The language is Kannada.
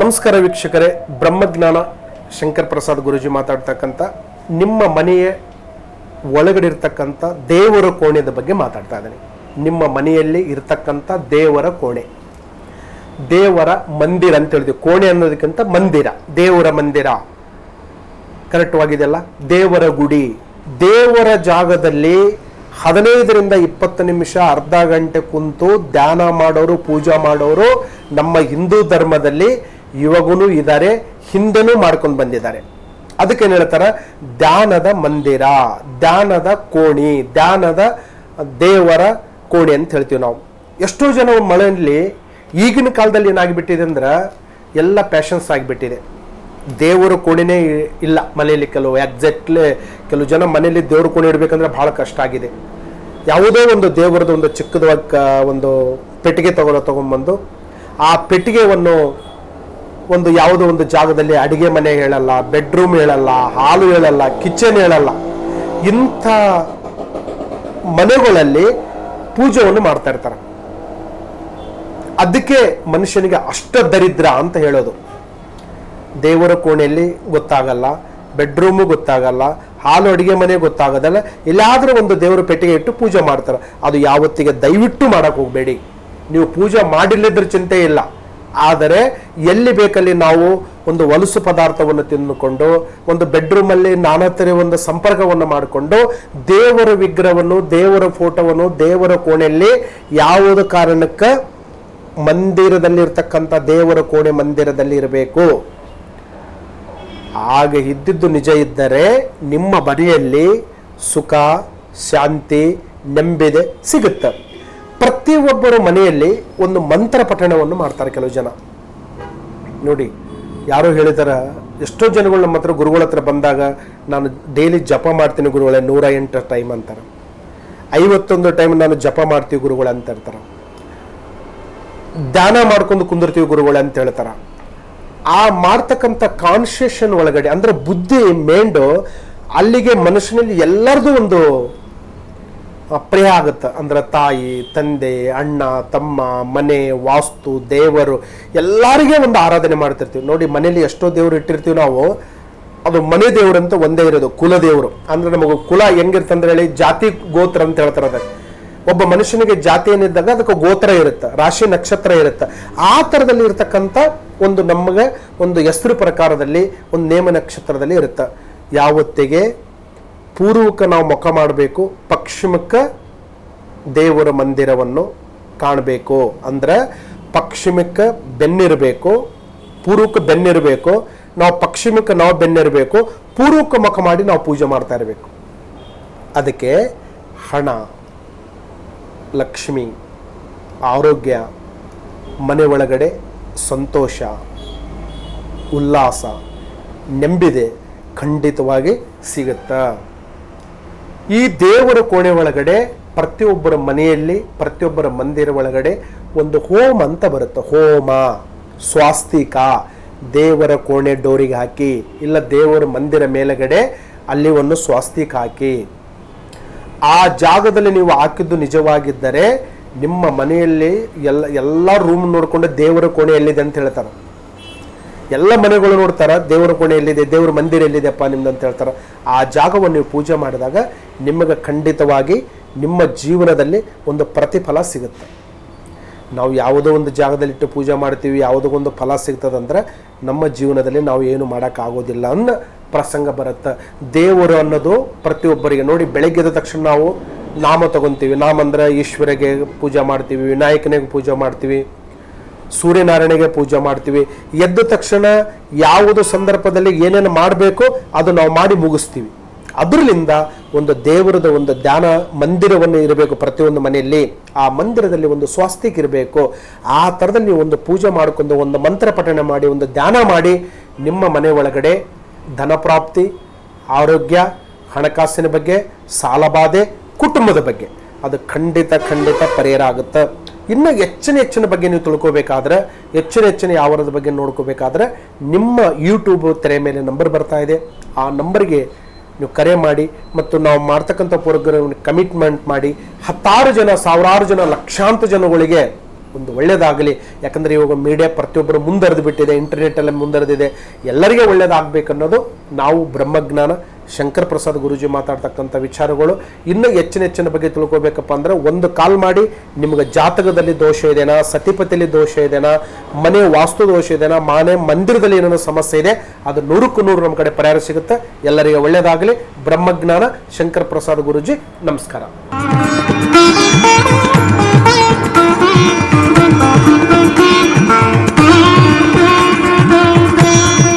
ನಮಸ್ಕಾರ ವೀಕ್ಷಕರೇ, ಬ್ರಹ್ಮಜ್ಞಾನ ಶಂಕರ್ ಪ್ರಸಾದ್ ಗುರುಜಿ ಮಾತಾಡ್ತಕ್ಕಂಥ ನಿಮ್ಮ ಮನೆಯ ಒಳಗಡೆ ಇರ್ತಕ್ಕಂಥ ದೇವರ ಕೋಣೆದ ಬಗ್ಗೆ ಮಾತಾಡ್ತಾ ಇದ್ದೀನಿ. ನಿಮ್ಮ ಮನೆಯಲ್ಲಿ ಇರ್ತಕ್ಕಂಥ ದೇವರ ಕೋಣೆ. ದೇವರ ಮಂದಿರ ಅಂತ ಹೇಳ್ತೀವಿ. ಕೋಣೆ ಅನ್ನೋದಕ್ಕಿಂತ ಮಂದಿರ. ದೇವರ ಮಂದಿರ. ಕರೆಕ್ಟ್ವಾಗಿದೆಯಲ್ಲ ದೇವರ ಗುಡಿ. ದೇವರ ಜಾಗದಲ್ಲಿ ಹದಿನೈದರಿಂದ ಇಪ್ಪತ್ತು ನಿಮಿಷ ಅರ್ಧ ಗಂಟೆ ಕುಂತು ಧ್ಯಾನ ಮಾಡೋರು, ಪೂಜಾ ಮಾಡೋರು ನಮ್ಮ ಹಿಂದೂ ಧರ್ಮದಲ್ಲಿ ಇವಾಗೂ ಇದ್ದಾರೆ, ಹಿಂದೆನೂ ಮಾಡ್ಕೊಂಡು ಬಂದಿದ್ದಾರೆ. ಅದಕ್ಕೆ ಏನು ಹೇಳ್ತಾರೆ? ಧ್ಯಾನದ ಮಂದಿರ, ಧ್ಯಾನದ ಕೋಣಿ, ಧ್ಯಾನದ ದೇವರ ಕೋಣಿ ಅಂತ ಹೇಳ್ತೀವಿ ನಾವು. ಎಷ್ಟೋ ಜನ ಮಳೆಯಲ್ಲಿ ಈಗಿನ ಕಾಲದಲ್ಲಿ ಏನಾಗಿಬಿಟ್ಟಿದೆ ಅಂದ್ರೆ ಎಲ್ಲ ಪ್ಯಾಷನ್ಸ್ ಆಗಿಬಿಟ್ಟಿದೆ. ದೇವರ ಕೋಣೆನೇ ಇಲ್ಲ ಮನೆಯಲ್ಲಿ ಕೆಲವು ಎಕ್ಸಾಕ್ಟ್ಲಿ ಕೆಲವು ಜನ ಮನೆಯಲ್ಲಿ ದೇವ್ರ ಕೋಣೆ ಇಡಬೇಕಂದ್ರೆ ಬಹಳ ಕಷ್ಟ ಆಗಿದೆ. ಯಾವುದೋ ಒಂದು ದೇವರದ್ದು ಒಂದು ಚಿಕ್ಕದ ಒಂದು ಪೆಟ್ಟಿಗೆ ತಗೊಳ್ಳೋ ತಗೊಂಡ್ಬಂದು ಆ ಪೆಟ್ಟಿಗೆಯನ್ನು ಒಂದು ಯಾವುದೋ ಒಂದು ಜಾಗದಲ್ಲಿ ಅಡಿಗೆ ಮನೆ ಹೇಳಲ್ಲ ಬೆಡ್ರೂಮ್ ಹೇಳಲ್ಲ ಹಾಲು ಹೇಳಲ್ಲ ಕಿಚನ್ ಹೇಳಲ್ಲ. ಇಂಥ ಮನೆಗಳಲ್ಲಿ ಪೂಜೆಯನ್ನು ಮಾಡ್ತಾ ಇರ್ತಾರೆ. ಅದಕ್ಕೆ ಮನುಷ್ಯನಿಗೆ ಅಷ್ಟ ದರಿದ್ರ ಅಂತ ಹೇಳೋದು. ದೇವರ ಕೋಣೆಯಲ್ಲಿ ಗೊತ್ತಾಗಲ್ಲ ಬೆಡ್ರೂಮು ಗೊತ್ತಾಗಲ್ಲ ಹಾಲು ಅಡಿಗೆ ಮನೆ ಗೊತ್ತಾಗೋದಲ್ಲ, ಎಲ್ಲಾದರೂ ಒಂದು ದೇವರ ಪೆಟ್ಟಿಗೆ ಇಟ್ಟು ಪೂಜೆ ಮಾಡ್ತಾರೆ. ಅದು ಯಾವತ್ತಿಗೆ ದಯವಿಟ್ಟು ಮಾಡೋಕ್ಕೆ ಹೋಗಬೇಡಿ. ನೀವು ಪೂಜೆ ಮಾಡಿಲ್ಲದ್ರ ಚಿಂತೆ ಇಲ್ಲ. ಆದರೆ ಎಲ್ಲಿ ಬೇಕಲ್ಲಿ ನಾವು ಒಂದು ಹೊಲಸು ಪದಾರ್ಥವನ್ನು ತಿಂದುಕೊಂಡು, ಒಂದು ಬೆಡ್ರೂಮಲ್ಲಿ ನಾನಾ ಥರ ಒಂದು ಸಂಪರ್ಕವನ್ನು ಮಾಡಿಕೊಂಡು, ದೇವರ ವಿಗ್ರಹವನ್ನು, ದೇವರ ಫೋಟೋವನ್ನು, ದೇವರ ಕೋಣೆಯಲ್ಲಿ ಯಾವುದೇ ಕಾರಣಕ್ಕೆ ಮಂದಿರದಲ್ಲಿರ್ತಕ್ಕಂಥ ದೇವರ ಕೋಣೆ ಮಂದಿರದಲ್ಲಿ ಇರಬೇಕು? ಆಗ ಇದ್ದಿದ್ದು ನಿಜ ಇದ್ದರೆ ನಿಮ್ಮ ಮನೆಯಲ್ಲಿ ಸುಖ, ಶಾಂತಿ ನೆಂಬಿದೆ ಸಿಗುತ್ತೆ. ಪ್ರತಿಯೊಬ್ಬರ ಮನೆಯಲ್ಲಿ ಒಂದು ಮಂತ್ರ ಪಠಣವನ್ನು ಮಾಡ್ತಾರೆ ಕೆಲವು ಜನ. ನೋಡಿ, ಯಾರೋ ಹೇಳಿದಾರ, ಎಷ್ಟೋ ಜನಗಳು ನಮ್ಮ ಹತ್ರ ಗುರುಗಳ ಹತ್ರ ಬಂದಾಗ, ನಾನು ಡೈಲಿ ಜಪ ಮಾಡ್ತೀನಿ ಗುರುಗಳೇ, ನೂರ ಎಂಟು ಟೈಮ್ ಅಂತಾರೆ. ಐವತ್ತೊಂದು ಟೈಮ್ ನಾನು ಜಪ ಮಾಡ್ತೀವಿ ಗುರುಗಳು ಅಂತ ಹೇಳ್ತಾರೆ. ಧ್ಯಾನ ಮಾಡ್ಕೊಂಡು ಕುಂದಿರ್ತೀವಿ ಗುರುಗಳು ಅಂತ ಹೇಳ್ತಾರೆ. ಆ ಮಾಡ್ತಕ್ಕಂಥ ಕಾನ್ಶಿಯೇಷನ್ ಒಳಗಡೆ, ಅಂದ್ರೆ ಬುದ್ಧಿ ಮೇಂಡು ಅಲ್ಲಿಗೆ ಮನುಷ್ಯನಲ್ಲಿ ಎಲ್ಲರದು ಒಂದು ಪ್ರಿಯ ಆಗುತ್ತೆ. ಅಂದ್ರೆ ತಾಯಿ, ತಂದೆ, ಅಣ್ಣ, ತಮ್ಮ, ಮನೆ, ವಾಸ್ತು, ದೇವರು, ಎಲ್ಲರಿಗೆ ಒಂದು ಆರಾಧನೆ ಮಾಡ್ತಿರ್ತೀವಿ. ನೋಡಿ, ಮನೇಲಿ ಎಷ್ಟೋ ದೇವರು ಇಟ್ಟಿರ್ತೀವಿ ನಾವು. ಅದು ಮನೆ ದೇವರು ಅಂತ ಒಂದೇ ಇರೋದು, ಕುಲ ದೇವರು. ಅಂದ್ರೆ ನಮಗೆ ಕುಲ ಹೆಂಗಿರ್ತಂದ್ರೆ ಹೇಳಿ, ಜಾತಿ ಗೋತ್ರ ಅಂತ ಹೇಳ್ತಾರೆ ಅದಕ್ಕೆ. ಒಬ್ಬ ಮನುಷ್ಯನಿಗೆ ಜಾತಿ ಏನಿದ್ದಾಗ ಅದಕ್ಕೆ ಗೋತ್ರ ಇರುತ್ತೆ, ರಾಶಿ ನಕ್ಷತ್ರ ಇರುತ್ತೆ. ಆ ಥರದಲ್ಲಿ ಇರತಕ್ಕಂಥ ಒಂದು ನಮಗೆ ಒಂದು ಹೆಸರು ಪ್ರಕಾರದಲ್ಲಿ, ಒಂದು ನೇಮ ನಕ್ಷತ್ರದಲ್ಲಿ ಇರುತ್ತೆ. ಯಾವತ್ತಿಗೆ? ಪೂರ್ವಕ್ಕೆ ನಾವು ಮುಖ ಮಾಡಬೇಕು ಪಶ್ಚಿಮಕ್ಕೆ ದೇವರ ಮಂದಿರವನ್ನು ಕಾಣಬೇಕು. ಅಂದ್ರೆ ಪಶ್ಚಿಮಕ್ಕೆ ಬೆನ್ನಿರಬೇಕು, ಪೂರ್ವಕ್ಕೆ ಬೆನ್ನಿರಬೇಕು, ನಾವು ಪಶ್ಚಿಮಕ್ಕೆ ನಾವು ಬೆನ್ನಿರಬೇಕು, ಪೂರ್ವಕ್ಕೆ ಮುಖ ಮಾಡಿ ನಾವು ಪೂಜೆ ಮಾಡ್ತಾ ಇರಬೇಕು. ಅದಕ್ಕೆ ಹಣ, ಲಕ್ಷ್ಮಿ, ಆರೋಗ್ಯ, ಮನೆ ಒಳಗಡೆ ಸಂತೋಷ, ಉಲ್ಲಾಸ ನೆಂಬಿದೆ ಖಂಡಿತವಾಗಿ ಸಿಗುತ್ತಾ? ಈ ದೇವರ ಕೋಣೆ ಒಳಗಡೆ ಪ್ರತಿಯೊಬ್ಬರ ಮನೆಯಲ್ಲಿ, ಪ್ರತಿಯೊಬ್ಬರ ಮಂದಿರ ಒಳಗಡೆ ಒಂದು ಹೋಮ ಅಂತ ಬರುತ್ತೆ. ಹೋಮ, ಸ್ವಾಸ್ತಿಕ. ದೇವರ ಕೋಣೆ ಡೋರಿಗೆ ಹಾಕಿ, ಇಲ್ಲ ದೇವರ ಮಂದಿರ ಮೇಲಗಡೆ ಅಲ್ಲಿ ಒಂದು ಸ್ವಾಸ್ತಿಕ ಹಾಕಿ. ಆ ಜಾಗದಲ್ಲಿ ನೀವು ಹಾಕಿದ್ದು ನಿಜವಾಗಿದ್ದರೆ ನಿಮ್ಮ ಮನೆಯಲ್ಲಿ ಎಲ್ಲ ಎಲ್ಲ ರೂಮ್ ನೋಡಿಕೊಂಡು ದೇವರ ಕೋಣೆ ಎಲ್ಲಿದೆ ಅಂತ ಹೇಳ್ತಾರೆ. ಎಲ್ಲ ಮನೆಗಳು ನೋಡ್ತಾರೆ, ದೇವರ ಕೋಣೆ ಎಲ್ಲಿದೆ, ದೇವರ ಮಂದಿರ ಎಲ್ಲಿದೆಪ್ಪ ನಿಮ್ದು ಅಂತ ಹೇಳ್ತಾರೆ. ಆ ಜಾಗವನ್ನು ನೀವು ಪೂಜೆ ಮಾಡಿದಾಗ ನಿಮಗೆ ಖಂಡಿತವಾಗಿ ನಿಮ್ಮ ಜೀವನದಲ್ಲಿ ಒಂದು ಪ್ರತಿಫಲ ಸಿಗುತ್ತೆ. ನಾವು ಯಾವುದೋ ಒಂದು ಜಾಗದಲ್ಲಿಟ್ಟು ಪೂಜೆ ಮಾಡ್ತೀವಿ, ಯಾವುದೋ ಒಂದು ಫಲ ಸಿಗ್ತದಂದ್ರೆ ನಮ್ಮ ಜೀವನದಲ್ಲಿ ನಾವು ಏನು ಮಾಡೋಕ್ಕಾಗೋದಿಲ್ಲ ಅನ್ನೋ ಪ್ರಸಂಗ ಬರುತ್ತೆ. ದೇವರು ಅನ್ನೋದು ಪ್ರತಿಯೊಬ್ಬರಿಗೆ ನೋಡಿ ಬೆಳಗ್ಗೆ ಎದ್ದ ತಕ್ಷಣ ನಾವು ನಾಮ ತಗೊಂತೀವಿ. ನಾಮ ಅಂದರೆ ಈಶ್ವರಿಗೆ ಪೂಜೆ ಮಾಡ್ತೀವಿ, ವಿನಾಯಕನಿಗೆ ಪೂಜೆ ಮಾಡ್ತೀವಿ. ಸೂರ್ಯನಾರಾಯಣಿಗೆ ಪೂಜೆ ಮಾಡ್ತೀವಿ. ಎದ್ದ ತಕ್ಷಣ ಯಾವುದು ಸಂದರ್ಭದಲ್ಲಿ ಏನೇನು ಮಾಡಬೇಕು ಅದು ನಾವು ಮಾಡಿ ಮುಗಿಸ್ತೀವಿ. ಅದರಲ್ಲಿಂದ ಒಂದು ದೇವರದ ಒಂದು ಧ್ಯಾನ ಮಂದಿರವನ್ನು ಇರಬೇಕು ಪ್ರತಿಯೊಂದು ಮನೆಯಲ್ಲಿ. ಆ ಮಂದಿರದಲ್ಲಿ ಒಂದು ಸ್ವಾಸ್ತಿಕ್ ಇರಬೇಕು. ಆ ಥರದಲ್ಲಿ ನೀವು ಒಂದು ಪೂಜೆ ಮಾಡಿಕೊಂಡು ಒಂದು ಮಂತ್ರ ಪಠಣೆ ಮಾಡಿ, ಒಂದು ಧ್ಯಾನ ಮಾಡಿ ನಿಮ್ಮ ಮನೆ ಒಳಗಡೆ ಧನ ಪ್ರಾಪ್ತಿ, ಆರೋಗ್ಯ, ಹಣಕಾಸಿನ ಬಗ್ಗೆ, ಸಾಲಬಾಧೆ, ಕುಟುಂಬದ ಬಗ್ಗೆ. ಅದು ಖಂಡಿತ ಖಂಡಿತ ಪರಿಹಾರ ಆಗುತ್ತೆ. ಇನ್ನು ಹೆಚ್ಚಿನ ಹೆಚ್ಚಿನ ಬಗ್ಗೆ ನೀವು ತಿಳ್ಕೋಬೇಕಾದ್ರೆ ಹೆಚ್ಚಿನ ಹೆಚ್ಚಿನ ಯಾವರದ ಬಗ್ಗೆ ನೋಡ್ಕೋಬೇಕಾದ್ರೆ, ನಿಮ್ಮ ಯೂಟ್ಯೂಬ್ ತೆರೆ ಮೇಲೆ ನಂಬರ್ ಬರ್ತಾ ಇದೆ. ಆ ನಂಬರ್ಗೆ ನೀವು ಕರೆ ಮಾಡಿ ಮತ್ತು ನಾವು ಮಾಡ್ತಕ್ಕಂಥ ಪ್ರೋಗ್ರಾಮ್ ಕಮಿಟ್ಮೆಂಟ್ ಮಾಡಿ, ಹತ್ತಾರು ಜನ, ಸಾವಿರಾರು ಜನ, ಲಕ್ಷಾಂತರ ಜನಗಳಿಗೆ ಒಂದು ಒಳ್ಳೆಯದಾಗಲಿ ಯಾಕಂದರೆ ಇವಾಗ ಮೀಡಿಯಾ ಪ್ರತಿಯೊಬ್ಬರು ಮುಂದರೆದು ಬಿಟ್ಟಿದೆ ಇಂಟರ್ನೆಟಲ್ಲಿ ಮುಂದರೆದಿದೆ. ಎಲ್ಲರಿಗೆ ಒಳ್ಳೆಯದಾಗಬೇಕನ್ನೋದು ನಾವು ಬ್ರಹ್ಮಜ್ಞಾನ, ಶಂಕರ್ ಪ್ರಸಾದ್ ಗುರುಜಿ ಮಾತಾಡ್ತಕ್ಕಂಥ ವಿಚಾರಗಳು. ಇನ್ನೂ ಹೆಚ್ಚಿನ ಹೆಚ್ಚಿನ ಬಗ್ಗೆ ತಿಳ್ಕೊಬೇಕಪ್ಪ ಅಂದ್ರೆ ಒಂದು ಕಾಲ್ ಮಾಡಿ, ನಿಮಗೆ ಜಾತಕದಲ್ಲಿ ದೋಷ ಇದೆನಾ, ಸತಿಪತಿಯಲ್ಲಿ ದೋಷ ಇದೆನಾ, ಮನೆ ವಾಸ್ತು ದೋಷ ಇದೆನಾ, ಮನೆ ಮಂದಿರದಲ್ಲಿ ಏನೇನೋ ಸಮಸ್ಯೆ ಇದೆ, ಅದು ನೂರಕ್ಕೂ ನೂರು ನಮ್ಮ ಕಡೆ ಪರಿಹಾರ ಸಿಗುತ್ತೆ. ಎಲ್ಲರಿಗೆ ಒಳ್ಳೆಯದಾಗಲಿ ಬ್ರಹ್ಮಜ್ಞಾನ, ಶಂಕರ್ ಪ್ರಸಾದ್ ಗುರುಜಿ, ನಮಸ್ಕಾರ. Thank you.